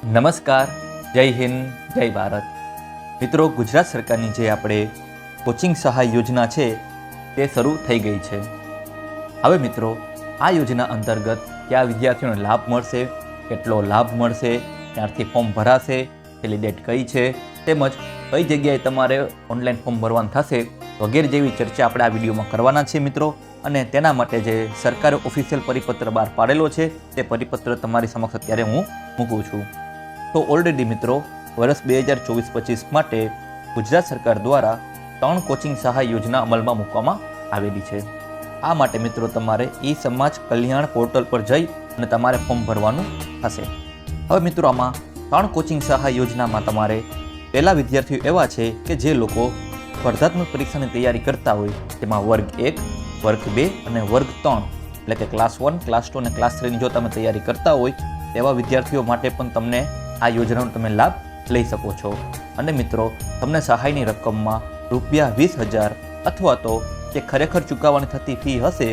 નમસ્કાર, જય હિન્દ, જય ભારત. મિત્રો, ગુજરાત સરકારની જે આપણે કોચિંગ સહાય યોજના છે, તે શરૂ થઈ ગઈ છે. હવે મિત્રો, આ યોજના અંતર્ગત કયા વિદ્યાર્થીઓને લાભ મળશે, કેટલો લાભ મળશે, ક્યારથી ફોર્મ ભરાશે પેલી ડેટ કઈ છે, તેમજ કઈ જગ્યાએ તમારે ઓનલાઈન ફોર્મ ભરવાનું થશે, વગેરે જેવી ચર્ચા આપણે આ વિડીયોમાં કરવાના છીએ મિત્રો. અને તેના માટે જે સરકારે ઓફિશિયલ પરિપત્ર બહાર પાડેલો છે, તે પરિપત્ર તમારી સમક્ષ અત્યારે હું મૂકું છું. તો ઓલરેડી મિત્રો, વર્ષ બે હજાર ચોવીસ પચીસ માટે ગુજરાત સરકાર દ્વારા ત્રણ કોચિંગ સહાય યોજના અમલમાં મૂકવામાં આવેલી છે. આ માટે મિત્રો તમારે ઈ સમાજ કલ્યાણ પોર્ટલ પર જઈ અને તમારે ફોર્મ ભરવાનું થશે. હવે મિત્રો આમાં ત્રણ કોચિંગ સહાય યોજનામાં તમારે પહેલા વિદ્યાર્થીઓ એવા છે કે જે લોકો સ્પર્ધાત્મક પરીક્ષાની તૈયારી કરતા હોય, તેમાં વર્ગ એક, વર્ગ બે અને વર્ગ ત્રણ, એટલે કે ક્લાસ વન ક્લાસ ટુ અને ક્લાસ થ્રીની જો તમે તૈયારી કરતા હોય તેવા વિદ્યાર્થીઓ માટે પણ તમને આ યોજનાનો તમે લાભ લઈ શકો છો. અને મિત્રો, તમને સહાયની રકમમાં રૂપિયા વીસ હજાર અથવા તો જે ખરેખર ચૂકવવાની થતી ફી હશે,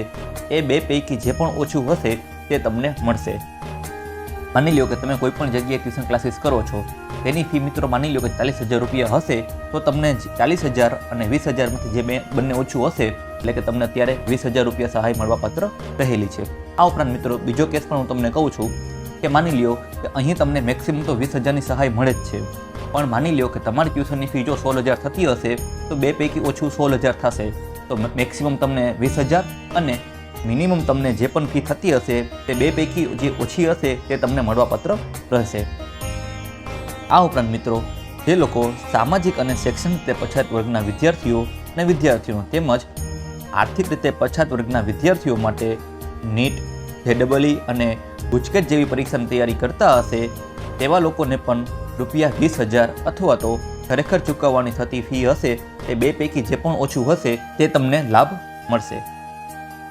એ બે પૈકી જે પણ ઓછું હશે, તે તમને મળશે. માની લ્યો કે તમે કોઈ પણ જગ્યાએ ટ્યુશન ક્લાસીસ કરો છો, તેની ફી મિત્રો માની લો કે ચાલીસ હજાર રૂપિયા હશે, તો તમને ચાલીસ હજાર અને વીસ હજારમાંથી જે બે બંને ઓછું હશે, એટલે કે તમને અત્યારે વીસ હજાર રૂપિયા સહાય મળવા પાત્ર રહેલી છે. આ ઉપરાંત મિત્રો, બીજો કેસ પણ હું તમને કહું છું કે માની લ્યો કે અહીં તમને મેક્સિમમ તો વીસ હજારની સહાય મળે જ છે. પણ માની લ્યો કે તમારી ટ્યુશનની ફી જો સોળ હજાર થતી હશે, તો બે પૈકી ઓછું સોળ હજાર થશે. તો મેક્સિમમ તમને વીસ હજાર અને મિનિમમ તમને જે પણ ફી થતી હશે, તે બે પૈકી જે ઓછી હશે, તે તમને મળવાપત્ર રહેશે. આ ઉપરાંત મિત્રો, જે લોકો સામાજિક અને શૈક્ષણિક રીતે પછાત વર્ગના વિદ્યાર્થીઓ અને વિદ્યાર્થીઓ તેમજ આર્થિક રીતે પછાત વર્ગના વિદ્યાર્થીઓ માટે નીટ જેડબલી અને ગુજકેટ જેવી પરીક્ષાની તૈયારી કરતા હશે, તેવા લોકોને પણ રૂપિયા વીસ હજાર અથવા તો ખરેખર ચૂકવવાની થતી ફી હશે, તે બે પૈકી જે પણ ઓછું હશે, તે તમને લાભ મળશે.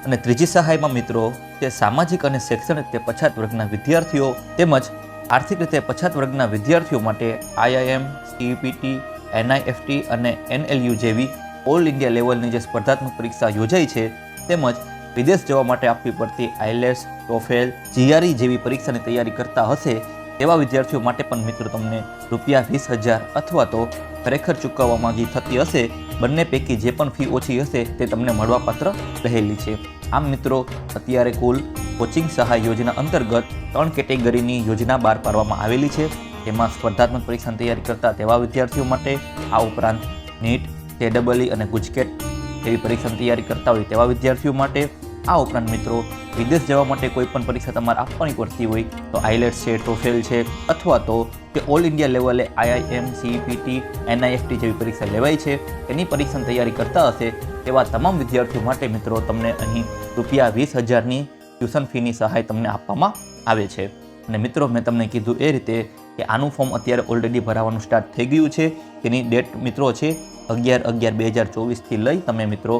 અને ત્રીજી સહાયમાં મિત્રો, તે સામાજિક અને શૈક્ષણિક રીતે પછાત વર્ગના વિદ્યાર્થીઓ તેમજ આર્થિક રીતે પછાત વર્ગના વિદ્યાર્થીઓ માટે આઈઆઈએમ સીયુપીટી એનઆઈએફટી અને એનએલયુ જેવી ઓલ ઇન્ડિયા લેવલની જે સ્પર્ધાત્મક પરીક્ષા યોજાઈ છે, તેમજ વિદેશ જવા માટે આપવી પડતી આઈલેટ્સ, ટોફેલ, જીઆરઈ જેવી પરીક્ષાની તૈયારી કરતા હશે તેવા વિદ્યાર્થીઓ માટે પણ મિત્રો તમને રૂપિયા વીસ હજાર અથવા તો ખરેખર ચૂકવવા માંગી થતી હશે. બંને પૈકી જે પણ ફી ઓછી હશે તે તમને મળવાપાત્ર રહેલી છે. આમ મિત્રો, અત્યારે કુલ કોચિંગ સહાય યોજના અંતર્ગત ત્રણ કેટેગરીની યોજના બહાર પાડવામાં આવેલી છે. તેમાં સ્પર્ધાત્મક પરીક્ષાની તૈયારી કરતા તેવા વિદ્યાર્થીઓ માટે આ ઉપરાંત નીટ જેડબલઈ અને ગુજકેટ જેવી પરીક્ષાની તૈયારી કરતા હોય તેવા વિદ્યાર્થીઓ માટે આ ઉપરાંત મિત્રો. વિદેશ જવા માટે કોઈ પણ પરીક્ષા તમારે આપવાની પડતી હોય તો આઈલેટ્સ છે ટોફેલ છે, અથવા તો કે ઓલ ઇન્ડિયા લેવલે આઈઆઈએમ સીઈપીટી એનઆઈએફટી જેવી પરીક્ષા લેવાય છે. એની પરીક્ષાની તૈયારી કરતા હશે તેવા તમામ વિદ્યાર્થીઓ માટે મિત્રો તમને અહીં રૂપિયા વીસ હજારની ટ્યુશન ફીની સહાય તમને આપવામાં આવે છે. અને મિત્રો, મેં તમને કીધું એ રીતે કે આનું ફોર્મ અત્યારે ઓલરેડી ભરાવાનું સ્ટાર્ટ થઈ ગયું છે. તેની ડેટ મિત્રો છે અગિયાર અગિયાર બે હજાર ચોવીસથી લઈ તમે મિત્રો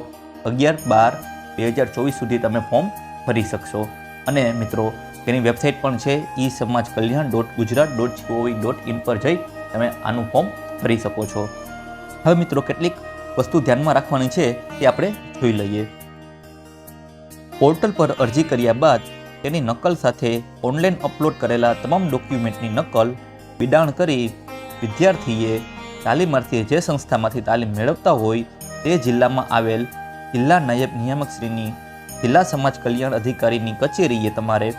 અગિયાર બાર બે હજાર ચોવીસ સુધી તમે ફોર્મ ભરી શકશો. અને મિત્રો, તેની વેબસાઇટ પણ છે e Samaj Kalyan dot Gujarat dot G O V dot in પર જઈ તમે આનું ફોર્મ ભરી શકો છો. હવે મિત્રો, કેટલીક વસ્તુ ધ્યાનમાં રાખવાની છે તે આપણે જોઈ લઈએ. પોર્ટલ પર અરજી કર્યા બાદ તેની નકલ સાથે ઓનલાઈન અપલોડ કરેલા તમામ ડોક્યુમેન્ટની નકલ બિડાણ કરી વિદ્યાર્થીએ તાલીમાર્થીએ જે સંસ્થામાંથી તાલીમ મેળવતા હોય તે જિલ્લામાં આવેલ જિલ્લા નાયબ નિયામક શ્રીની જિલ્લા સમાજ કલ્યાણ અધિકારીની કચેરીએ તમારે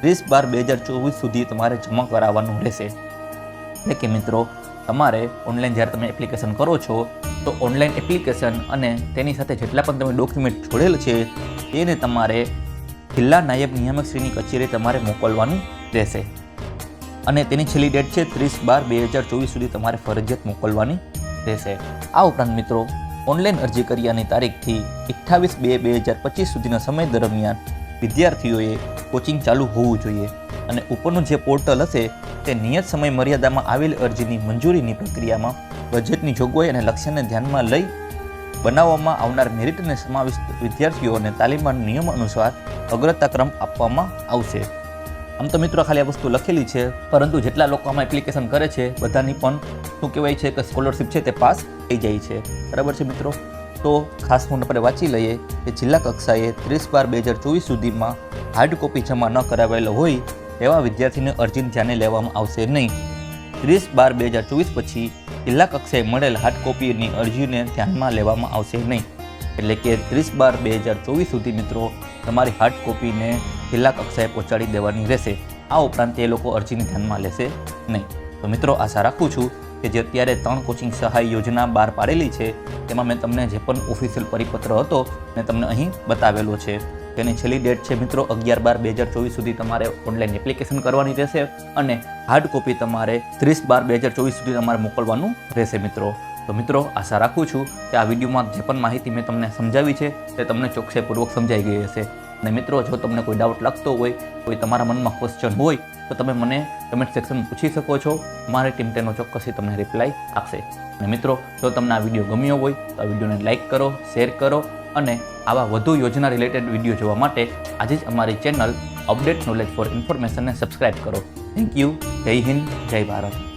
ત્રીસ બાર બે હજાર ચોવીસ સુધી તમારે જમા કરાવવાનું રહેશે. એટલે કે મિત્રો, તમારે ઓનલાઈન જ્યારે તમે એપ્લિકેશન કરો છો, તો ઓનલાઈન એપ્લિકેશન અને તેની સાથે જેટલા પણ તમે ડોક્યુમેન્ટ જોડેલ છે, તેને તમારે જિલ્લા નાયબ નિયામકશ્રીની કચેરીએ તમારે મોકલવાનું રહેશે. અને તેની છેલ્લી ડેટ છે ત્રીસ બાર બે હજાર ચોવીસ સુધી તમારે ફરજિયાત મોકલવાની રહેશે. આ ઉપરાંત મિત્રો ઓનલાઈન અરજી કર્યાની તારીખથી અઠ્ઠાવીસ બે બે હજાર પચીસ સુધીના સમય દરમિયાન વિદ્યાર્થીઓએ કોચિંગ ચાલુ હોવું જોઈએ અને ઉપરનું જે પોર્ટલ હશે તે નિયત સમય મર્યાદામાં આવેલ અરજીની મંજૂરીની પ્રક્રિયામાં બજેટની જોગવાઈ અને લક્ષ્યને ધ્યાનમાં લઈ બનાવવામાં આવનાર મેરિટને સમાવિષ્ટ વિદ્યાર્થીઓને તાલીમના નિયમ અનુસાર અગ્રતાક્રમ આપવામાં આવશે. આમ તો મિત્રો ખાલી આ વસ્તુ લખેલી છે, પરંતુ જેટલા લોકો આમાં એપ્લિકેશન કરે છે, બધાની પણ શું કહેવાય છે કે સ્કોલરશિપ છે તે પાસ થઈ જાય છે. બરાબર છે મિત્રો? તો ખાસ હું આપણે વાંચી લઈએ કે જિલ્લા કક્ષાએ ત્રીસ બાર બે હજાર ચોવીસ સુધીમાં હાર્ડ કોપી જમા ન કરાવેલો હોય તેવા વિદ્યાર્થીને અરજીને ધ્યાને લેવામાં આવશે નહીં. ત્રીસ બાર બે હજાર ચોવીસ પછી જિલ્લા કક્ષાએ મળેલ હાર્ડ કોપીની અરજીને ધ્યાનમાં લેવામાં આવશે નહીં. એટલે કે ત્રીસ બાર બે હજાર ચોવીસ સુધી મિત્રો તમારી હાર્ડ કોપીને જિલ્લા કક્ષાએ પહોંચાડી દેવાની રહેશે. આ ઉપરાંત એ લોકો અરજીને ધ્યાનમાં લેશે નહીં. તો મિત્રો, આશા રાખું છું કે જે અત્યારે ત્રણ કોચિંગ સહાય યોજના બહાર પાડેલી છે, તેમાં મેં તમને જે પણ ઓફિશિયલ પરિપત્ર હતો, મેં તમને અહીં બતાવેલો છે. તેની છેલ્લી ડેટ છે મિત્રો, અગિયાર બાર બે હજાર ચોવીસ સુધી તમારે ઓનલાઈન એપ્લિકેશન કરવાની રહેશે અને હાર્ડ કોપી તમારે ત્રીસ બાર બે હજાર ચોવીસ સુધી તમારે મોકલવાનું રહેશે મિત્રો. તો મિત્રો, આશા રાખું છું કે આ વિડીયોમાં જે પણ માહિતી મેં તમને સમજાવી છે, તે તમને ચોકસાઈપૂર્વક સમજાઈ ગઈ હશે. અને મિત્રો, જો તમને કોઈ ડાઉટ લાગતો હોય, કોઈ તમારા મનમાં ક્વેશ્ચન હોય, તો તમે મને કમેન્ટ સેક્શન પૂછી શકો છો. મારી ટીમ તેનો ચોક્કસથી તમને રિપ્લાય આપશે. અને મિત્રો, જો તમને આ વીડિયો ગમ્યો હોય, તો આ વિડીયોને લાઇક કરો શેર કરો અને આવા વધુ યોજના રિલેટેડ વીડિયો જોવા માટે આજે જ અમારી ચેનલ અપડેટ નોલેજ ફોર ઇન્ફોર્મેશનને સબસ્ક્રાઇબ કરો. થેન્ક યુ જય હિન્દ, જય ભારત.